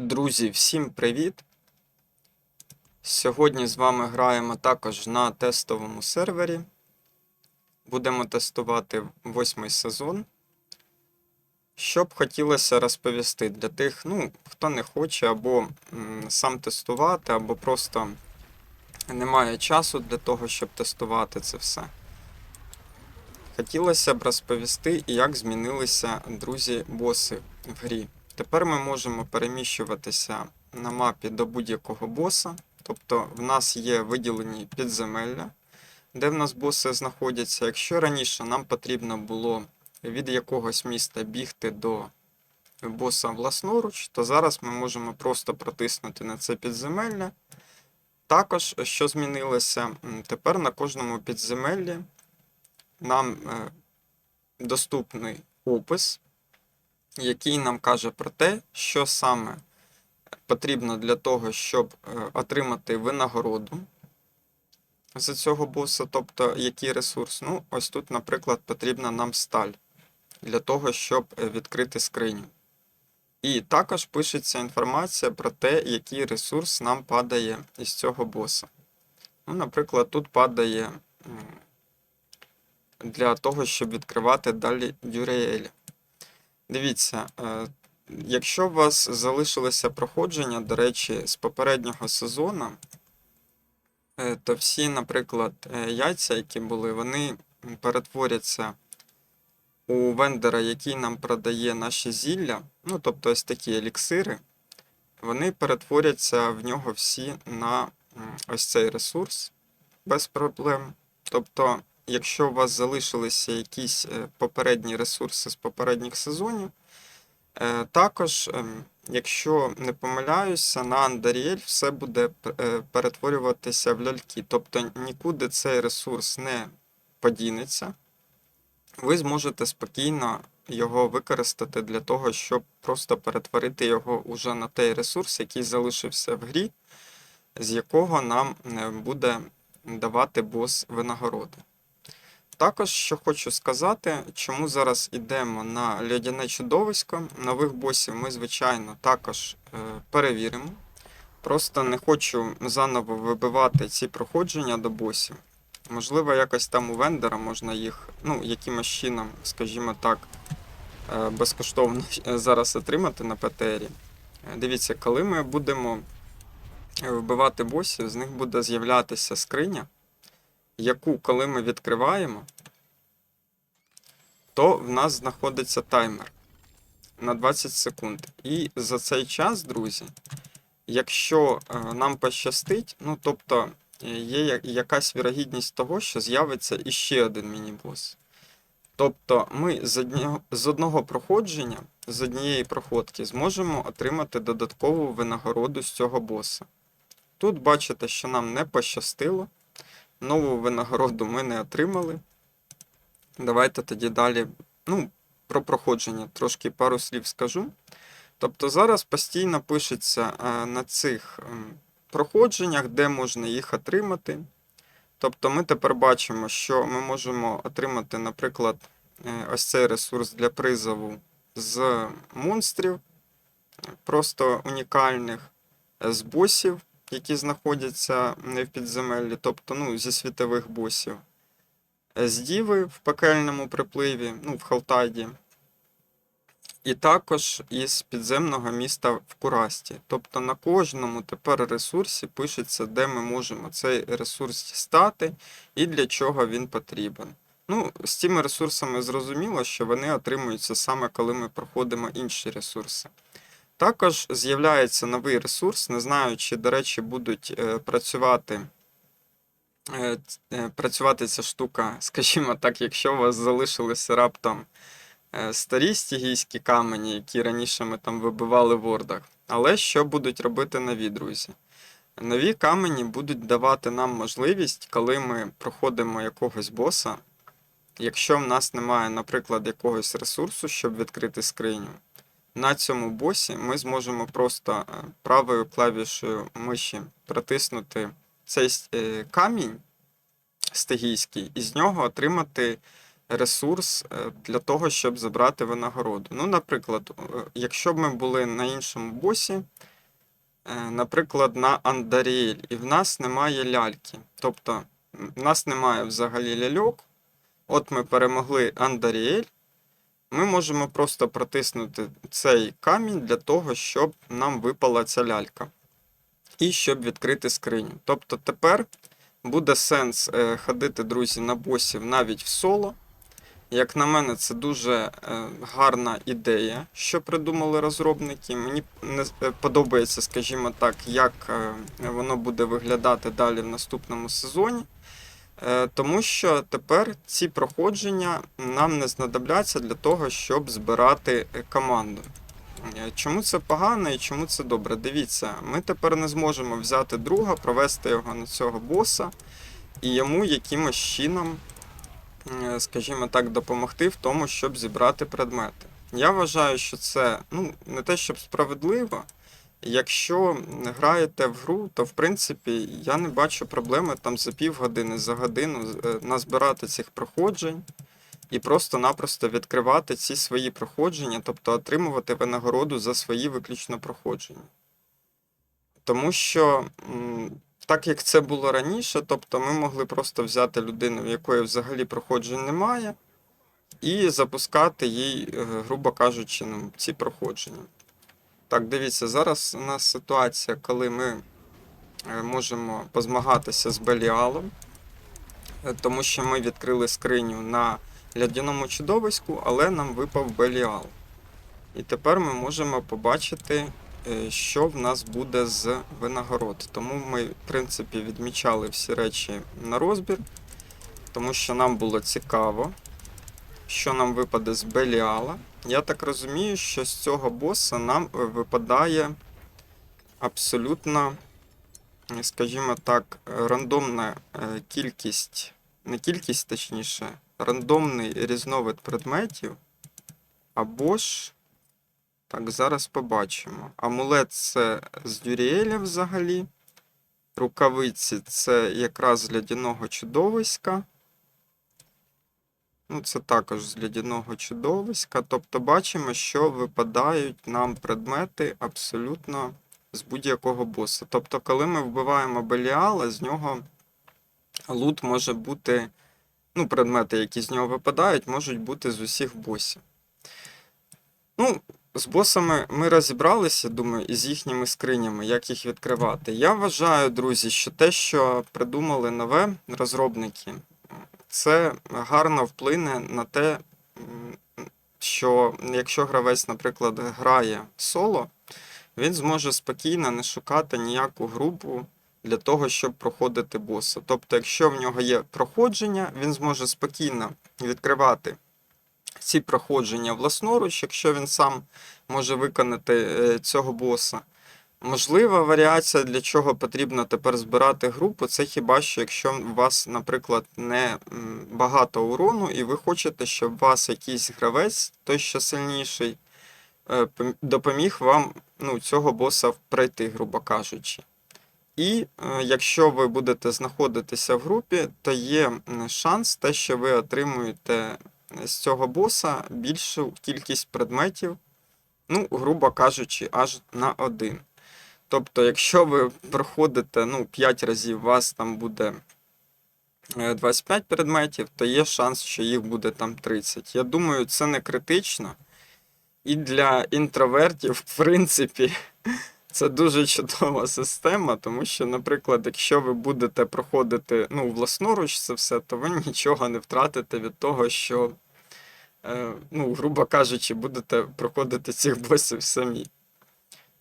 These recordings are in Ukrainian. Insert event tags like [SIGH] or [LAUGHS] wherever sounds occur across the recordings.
Друзі, всім привіт! Сьогодні з вами граємо також на тестовому сервері. Будемо тестувати восьмий сезон. Що б хотілося розповісти для тих, ну, хто не хоче або сам тестувати, або просто не має часу для того, щоб тестувати це все. Хотілося б розповісти, як змінилися друзі боси в грі. Тепер ми можемо переміщуватися на мапі до будь-якого боса. Тобто в нас є виділені підземелля, де в нас боси знаходяться. Якщо раніше нам потрібно було від якогось міста бігти до боса власноруч, то зараз ми можемо просто протиснути на це підземелля. Також, що змінилося, тепер на кожному підземеллі нам е, доступний опис, який нам каже про те, що саме потрібно для того, щоб е, отримати винагороду за цього боса, тобто який ресурс. Ну, ось тут, наприклад, потрібна нам сталь для того, щоб е, відкрити скриню. І також пишеться інформація про те, який ресурс нам падає із цього боса. Ну, наприклад, тут падає для того, щоб відкривати далі URL. Дивіться, е, якщо у вас залишилося проходження, до речі, з попереднього сезону, е, то всі, наприклад, е, яйця, які були, вони перетворяться у вендора, який нам продає наші зілля, ну, тобто ось такі еліксири, вони перетворяться в нього всі на ось цей ресурс без проблем. Тобто, якщо у вас залишилися якісь е, попередні ресурси з попередніх сезонів, е, також, ем, якщо не помиляюся, на Андеріель все буде е, перетворюватися в ляльки. Тобто нікуди цей ресурс не подінеться. Ви зможете спокійно його використати для того, щоб просто перетворити його уже на той ресурс, який залишився в грі, з якого нам буде давати бос винагороди. Також, що хочу сказати, чому зараз йдемо на льодяне чудовисько. Нових босів ми, звичайно, також е, перевіримо. Просто не хочу заново вибивати ці проходження до босів. Можливо, якось там у вендора можна їх, ну, якимось чином, скажімо так, е, безкоштовно [LAUGHS] зараз отримати на ПТРі. Е, Дивіться, коли ми будемо вбивати босів, з них буде з'являтися скриня, яку, коли ми відкриваємо, то в нас знаходиться таймер на 20 секунд. І за цей час, друзі, якщо е, нам пощастить, ну тобто е, є якась вірогідність того, що з'явиться іще один міні-бос. Тобто ми з одного, з одного проходження, з однієї проходки, зможемо отримати додаткову винагороду з цього боса. Тут бачите, що нам не пощастило. Нову винагороду ми не отримали. Давайте тоді далі. Ну, про проходження трошки пару слів скажу. Тобто зараз постійно пишеться е, на цих ем, проходженнях, де можна їх отримати. Тобто ми тепер бачимо, що ми можемо отримати, наприклад, е, ось цей ресурс для призову з монстрів, просто унікальних, е, з босів, які знаходяться не в підземеллі, тобто ну, зі світових босів, е, з Діви в пекельному припливі, ну, в Халтаді, і також із підземного міста в Курасті. Тобто на кожному тепер ресурсі пишеться, де ми можемо цей ресурс дістати і для чого він потрібен. Ну, з цими ресурсами зрозуміло, що вони отримуються саме коли ми проходимо інші ресурси. Також з'являється новий ресурс, не знаю, чи, до речі, будуть е, працювати, е, е, працювати ця штука, [LAUGHS] скажімо так, якщо у вас залишилися раптом старі стігійські камені, які раніше ми там вибивали в ордах. Але що будуть робити нові друзі? Нові камені будуть давати нам можливість, коли ми проходимо якогось боса, якщо в нас немає, наприклад, якогось ресурсу, щоб відкрити скриню, на цьому босі ми зможемо просто е, правою клавішею миші протиснути цей е, камінь стигійський і з нього отримати ресурс е, для того, щоб забрати винагороду. Ну, наприклад, якщо б ми були на іншому босі, наприклад, на Андаріель, і в нас немає ляльки. Тобто, в нас немає взагалі ляльок. От ми перемогли Андаріель. Ми можемо просто протиснути цей камінь для того, щоб нам випала ця лялька. І щоб відкрити скриню. Тобто тепер буде сенс е, ходити, друзі, на босів навіть в соло. Як на мене, це дуже е, гарна ідея, що придумали розробники. Мені не е, подобається, скажімо так, як воно буде виглядати далі в наступному сезоні. Е, Тому що тепер ці проходження нам не знадобляться для того, щоб збирати е, команду. Е, Чому це погано і чому це добре? Дивіться, ми тепер не зможемо взяти друга, провести його на цього боса і йому якимось чином, скажімо так, допомогти в тому, щоб зібрати предмети. Я вважаю, що це ну, не те, щоб справедливо. Якщо граєте в гру, то в принципі я не бачу проблеми там за півгодини, за годину е, назбирати цих проходжень і просто-напросто відкривати ці свої проходження, тобто отримувати винагороду за свої виключно проходження. Тому що, так як це було раніше, тобто ми могли просто взяти людину, в якої взагалі проходжень немає, і запускати їй, е, грубо кажучи, ну, ці проходження. Так, дивіться, зараз у нас ситуація, коли ми е, можемо позмагатися з Беліалом, е, тому що ми відкрили скриню на лядяному чудовиську, але нам випав Беліал. І тепер ми можемо побачити, е, що в нас буде з винагород. Тому ми, в принципі, відмічали всі речі на розбір, тому що нам було цікаво, що нам випаде з Беліала. Я так розумію, що з цього боса нам е, випадає абсолютно, скажімо так, рандомна е, кількість, не кількість, точніше, рандомний різновид предметів. Або ж, так, зараз побачимо. Амулет це з Дюріеля взагалі. Рукавиці це якраз лядяного чудовиська. Ну, це також з лядяного чудовиська. Тобто бачимо, що випадають нам предмети абсолютно з будь-якого боса. Тобто, коли ми вбиваємо Беліала, з нього лут може бути. Ну, предмети, які з нього випадають, можуть бути з усіх босів. Ну, з босами ми розібралися, думаю, і з їхніми скринями, як їх відкривати. Я вважаю, друзі, що те, що придумали нове розробники, це гарно вплине на те, що якщо гравець, наприклад, грає соло, він зможе спокійно не шукати ніяку групу для того, щоб проходити боса. Тобто, якщо в нього є проходження, він зможе спокійно відкривати ці проходження власноруч, якщо він сам може виконати е, цього боса. Можлива варіація, для чого потрібно тепер збирати групу, це хіба що якщо у вас, наприклад, не багато урону, і ви хочете, щоб вас якийсь гравець, той, що сильніший, е, допоміг вам ну, цього боса пройти, грубо кажучи. І е, якщо ви будете знаходитися в групі, то є шанс те, що ви отримуєте з цього боса більшу кількість предметів, ну, грубо кажучи, аж на один. Тобто, якщо ви проходите ну, 5 разів, у вас там буде е, 25 предметів, то є шанс, що їх буде там 30. Я думаю, це не критично. І для інтровертів, в принципі, [LAUGHS] це дуже чудова система, тому що, наприклад, якщо ви будете проходити ну, власноруч це все, то ви [LAUGHS] нічого не втратите від того, що, е, ну, грубо кажучи, будете проходити цих босів самі.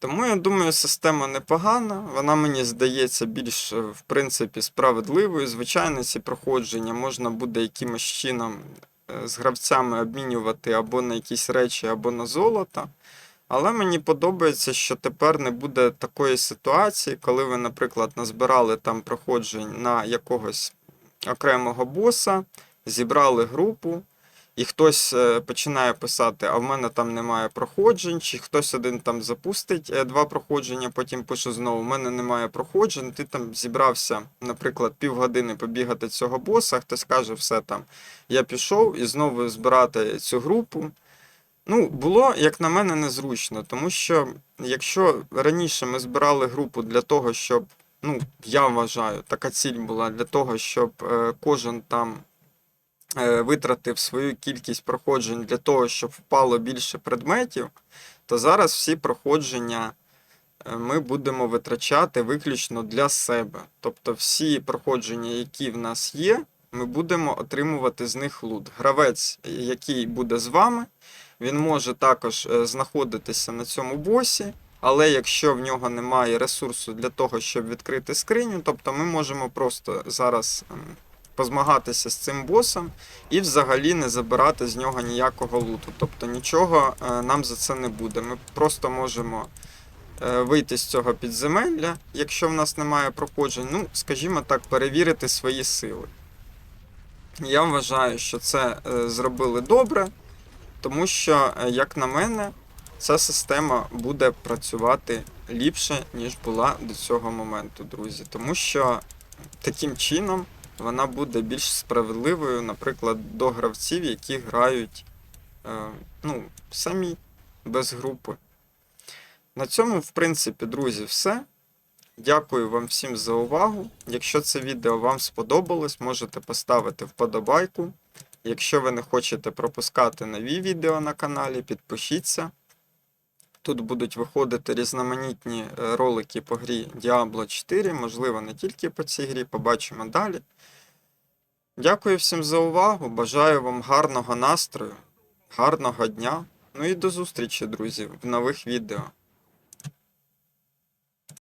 Тому я думаю, система непогана, вона мені здається більш, е, в принципі, справедливою. Звичайно, ці проходження можна буде якимось чином е, з гравцями обмінювати або на якісь речі, або на золото. Але мені подобається, що тепер не буде такої ситуації, коли ви, наприклад, назбирали там проходжень на якогось окремого боса, зібрали групу, і хтось е, починає писати, а в мене там немає проходжень, чи хтось один там запустить е, два проходження, потім пише знову: в мене немає проходжень. Ти там зібрався, наприклад, півгодини побігати цього боса, хтось каже, все там, я пішов і знову збирати цю групу. Ну, було, як на мене, незручно, тому що якщо раніше ми збирали групу для того, щоб, ну, я вважаю, така ціль була для того, щоб е, кожен там витратив свою кількість проходжень для того, щоб впало більше предметів, то зараз всі проходження е, ми будемо витрачати виключно для себе. Тобто всі проходження, які в нас є, ми будемо отримувати з них лут. Гравець, який буде з вами, він може також е, знаходитися на цьому босі, але якщо в нього немає ресурсу для того, щоб відкрити скриню, тобто ми можемо просто зараз ем, позмагатися з цим босом і взагалі не забирати з нього ніякого луту. Тобто нічого е, нам за це не буде. Ми просто можемо е, вийти з цього підземелля, якщо в нас немає проходжень, ну, скажімо так, перевірити свої сили. Я вважаю, що це е, зробили добре, тому що, як на мене, ця система буде працювати ліпше, ніж була до цього моменту, друзі. Тому що таким чином вона буде більш справедливою, наприклад, до гравців, які грають е, ну, самі без групи. На цьому, в принципі, друзі, все. Дякую вам всім за увагу. Якщо це відео вам сподобалось, можете поставити вподобайку. Якщо ви не хочете пропускати нові відео на каналі, підпишіться. Тут будуть виходити різноманітні е, ролики по грі Diablo 4, можливо, не тільки по цій грі, побачимо далі. Дякую всім за увагу. Бажаю вам гарного настрою, гарного дня. Ну і до зустрічі, друзі, в нових відео.